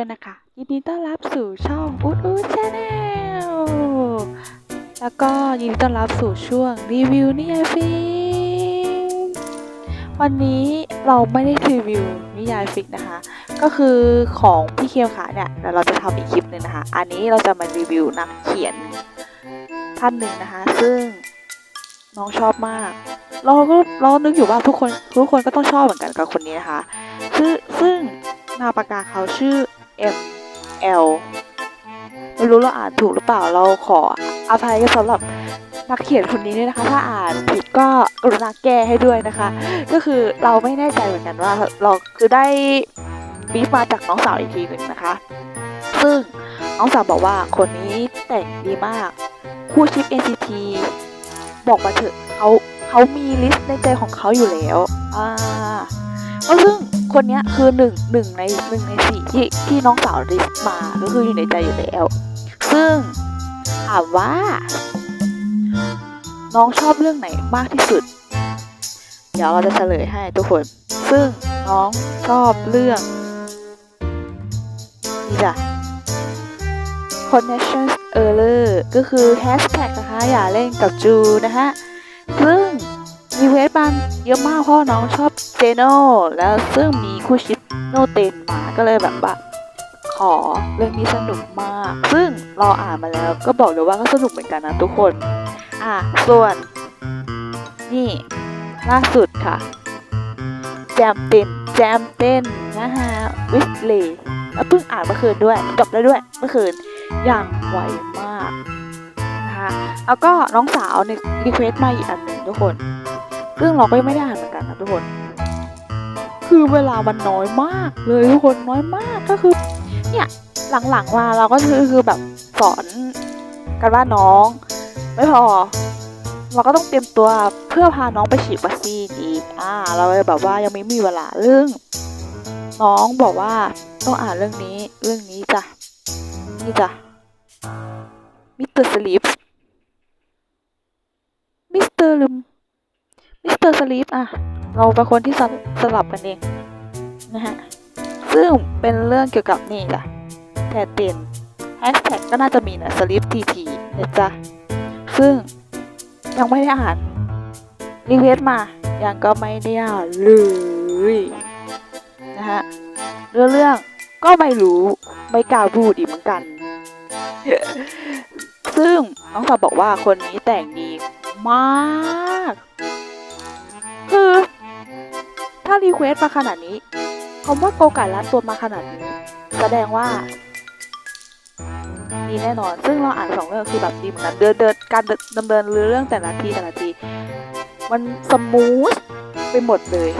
ด้วยนะคะยินดีต้อนรับสู่ช่องอูดอูดชาแนลแล้วก็ยินดีต้อนรับสู่ช่วงรีวิวนิยายฟิกวันนี้เราไม่ได้รีวิวนิยายฟิกนะคะ ก็คือของพี่เคียวขาเนี่ยเดี๋ยวเราจะทำอีกคลิปหนึ่งนะคะ อันนี้เราจะมารีวิวนักเขียนท่านหนึ่งนะคะ ซึ่งน้องชอบมากเราก็เรานึกอยู่ว่าทุกคนทุกคนก็ต้องชอบเหมือนกันกับคนนี้นะคะซึ่งซึ่งนาปากาเขาชื่อ M L ไม่รู้เราอ่านถูกหรือเปล่าเราขออภัยสำหรับนักเขียนคนนี้ด้วยนะคะ ถ้าอ่านผิดก็กรุณาแก้ให้ด้วยนะคะ ก็คือเราไม่แน่ใจเหมือนกันว่าเราคือได้บีฟมาจากน้องสาวอีกทีหนึ่งนะคะ ซึ่งน้องสาวบอกว่าคนนี้แต่งดีมาก คู่ชิป NCT บอกมาเถอะเขาเขามีลิสต์ในใจของเขาอยู่แล้ว อ่าก็ซึ่ง คนเนี้ยคือหนึ่งหนึ่งในหนึ่งในสี่ที่ที่น้องสาวลิสมาก็คืออยู่ในใจอยู่แล้ว ซึ่งถามว่า น้องชอบเรื่องไหนมากที่สุด เดี๋ยวเราจะเฉลยให้ทุกคน ซึ่งน้องชอบเรื่องนี่จ้ะ connection error ก็คือ hashtag นะคะ อย่าเล่นกับจูนะฮะซึ่งมีเวสบัน ยอะมากเพราะน้องชอบเจโน่แล้วซึ่งมีคู่ชิปโนเตนมาก็เลยแบบว่าขอเรื่องนี้สนุกมาก ซึ่งเราอ่านมาแล้วก็บอกเลยว่าก็สนุกเหมือนกันนะทุกคน อะส่วน นี่ ล่าสุดค่ะ แจมเต้นแจมเต้นนะฮะวิสเลย์เพิ่งอ่านเมื่อคืนด้วยจบแล้วด้วยเมื่อคืนอย่างไวมากนะคะแล้วก็น้องสาวเนี่ยรีเควสต์มาอีกอันหนึ่งทุกคน ซึ่งเราก็ยังไม่ได้อ่านเหมือนกันนะทุกคน คือเวลามันน้อยมากเลยทุกคนน้อยมากก็คือ เนี่ยหลังๆมาเราก็คือคือแบบสอนกันว่าน้อง ไม่พอ เราก็ต้องเตรียมตัวเพื่อพาน้องไปฉีดวัคซีนอีกอ่า เราเลยแบบว่ายังไม่มีเวลาเรื่องน้องบอกว่าต้องอ่านเรื่องนี้เรื่องนี้จ้ะนี่จ้ะมิสเตอร์สลีปมิสเตอร์ลืม มิสเตอร์สลีปอะเราเป็นคนที่สลสลับกันเองนะฮะ ซึ่งเป็นเรื่องเกี่ยวกับนี่จ้ะแทนเต็นแฮชแท็กก็น่าจะมีนะสลีปทีทีนะจ๊ะ ซึ่งยังไม่ได้อ่านรีเควสต์มา ยังก็ไม่ได้อ่านเลยนะฮะเรื่องเรื่องก็ไม่รู้ไม่กล้าพูดอีกเหมือนกัน ซึ่งน้องสาวบอกว่าคนนี้แต่งดีมาก คือ ถ้ารีเควสมาขนาดนี้คำว่าโกไก่รัดตัวมาขนาดนี้ แสดงว่าดีแน่นอน ซึ่งเราอ่านสองเรื่องคือแบบดีเหมือนกันเดินเดินการดำเนินเรื่องแต่ละทีแต่ละที มันสมูทไปหมดเลย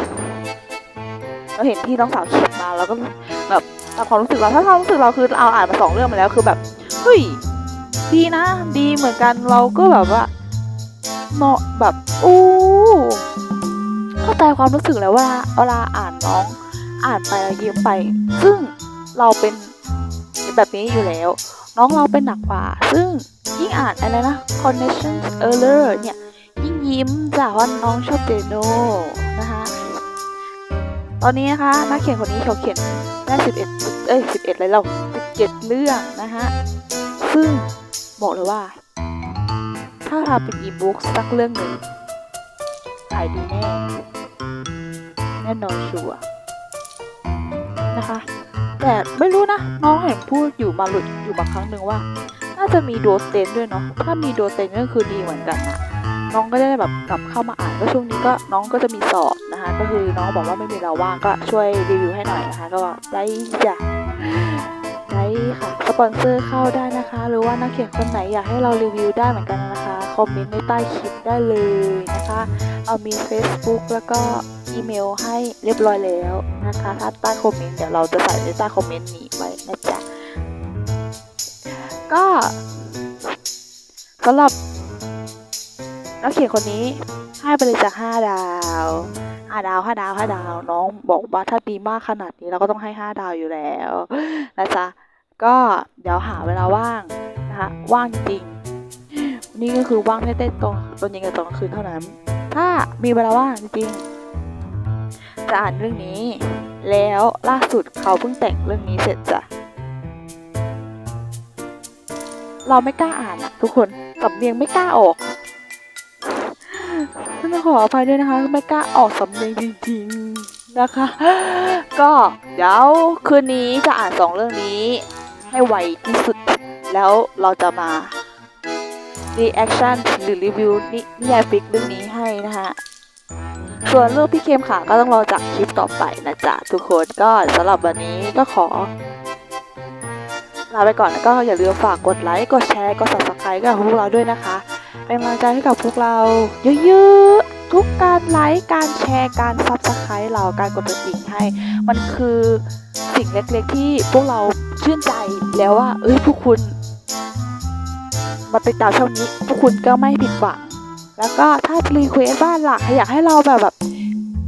เราเห็นที่น้องสาวเขียนมาแล้วก็แบบตามความรู้สึกเราถ้าความรู้สึกเราคือเราอ่านมาสองเรื่องมาแล้วคือแบบเฮ้ยดีนะ ดีเหมือนกันเราก็แบบว่าเนาะแบบอู้ เข้าใจความรู้สึกแล้วว่าเวลาอ่านน้องอ่านไปแล้วยิ้มไป ซึ่งเราเป็นแบบนี้อยู่แล้ว น้องเราเป็นหนักกว่า ซึ่งยิ่งอ่านอะไรนะ connection error เนี่ย ยิ่งยิ้มจ้ะว่าน้องชอบเจโนนะคะตอนนี้นะคะนักเขียนคนนี้เขาเขียนได้11เอ้ย11เลยเรา17เรื่องนะฮะซึ่งบอกเลยว่า ถ้าทำเป็นอีบุ๊กสักเรื่องหนึ่ง ขายดีแน่แน่นอนชัวร์นะคะ แต่ไม่รู้นะน้องเห็นพูดอยู่มาหลุดอยู่บางครั้งหนึ่งว่า น่าจะมีโดสเตนด้วยเนาะถ้ามีโดสเตนก็คือดีเหมือนกันนะน้องก็ได้แบบกลับเข้ามาอ่านก็ช่วงนี้ก็น้องก็จะมีสอบนะคะ ก็คือน้องบอกว่าไม่มีเราว่างก็ช่วยรีวิวให้หน่อยนะคะ ก็ได้จ้ะได้ค่ะสปอนเซอร์เข้าได้นะคะ หรือว่านักเขียนคนไหนอยากให้เรารีวิวได้เหมือนกันนะ คอมเมนต์ในใต้คลิปได้เลยนะคะ เอามี Facebook แล้วก็อีเมลให้เรียบร้อยแล้วนะคะ ถ้าใต้คอมเมนต์เดี๋ยวเราจะใส่ในใต้คอมเมนต์นี้ไว้นะจ๊ะ ก็สำหรับนักเขียนคนนี้ให้ไปเลยจากห้าดาวห้าดาวห้าดาวห้าดาว น้องบอกว่าถ้าดีมากขนาดนี้เราก็ต้องให้ห้าดาวอยู่แล้วนะจ๊ะ ก็เดี๋ยวหาเวลาว่างนะคะ ว่างจริง นี่ก็คือว่างแค่เต้นตรงตอนเย็นกับตอนกลางคืนเท่านั้น ถ้ามีเวลาว่างจริงจะอ่านเรื่องนี้ แล้วล่าสุดเขาเพิ่งแต่งเรื่องนี้เสร็จจ้ะเราไม่กล้าอ่านอะทุกคนสำเนียงไม่กล้าออกต้องขออภัยด้วยนะคะ ไม่กล้าออกสำเนียงจริงๆนะคะ ก็เดี๋ยวคืนนี้จะอ่านสองเรื่องนี้ ให้ไวที่สุด แล้วเราจะมา reaction หรือรีวิวนินิยายฟิกเรื่องนี้ให้นะคะส่วนเรื่องพี่เคมค่ะก็ต้องรอจากคลิปต่อไปนะจ๊ะทุกคนก็สำหรับวันนี้ก็ขอลาไปก่อนแล้วก็อย่าลืมฝากกดไลค์กดแชร์กด subscribe กับพวกเราด้วยนะคะ เป็นกำลังใจให้กับพวกเราเยอะๆทุกการไลค์การแชร์การ subscribe เราการกดกระดิ่งให้ มันคือสิ่งเล็กๆที่พวกเราชื่นใจแล้วว่าเอ้ยพวกคุณ มาติดตามช่องนี้พวกคุณก็ไม่ผิดหวัง แล้วก็ถ้ารีเควสบ้านหลักอยากให้เราแบบแบบ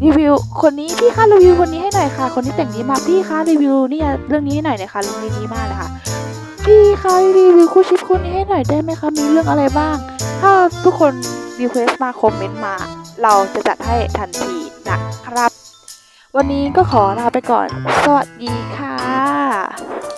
รีวิวคนนี้พี่คะรีวิวคนนี้ให้หน่อยค่ะ คนที่แต่งนี้มาพี่คะรีวิวนี่เรื่องนี้ให้หน่อยนะคะเรื่องนี้มากเลยค่ะพี่คะรีวิวคู่ชิปคู่นี้ให้หน่อยได้ไหมคะมีเรื่องอะไรบ้าง ถ้าทุกคนรีเควสมาคอมเมนต์มา เราจะจัดให้ทันทีนะครับ วันนี้ก็ขอลาไปก่อน สวัสดีค่ะ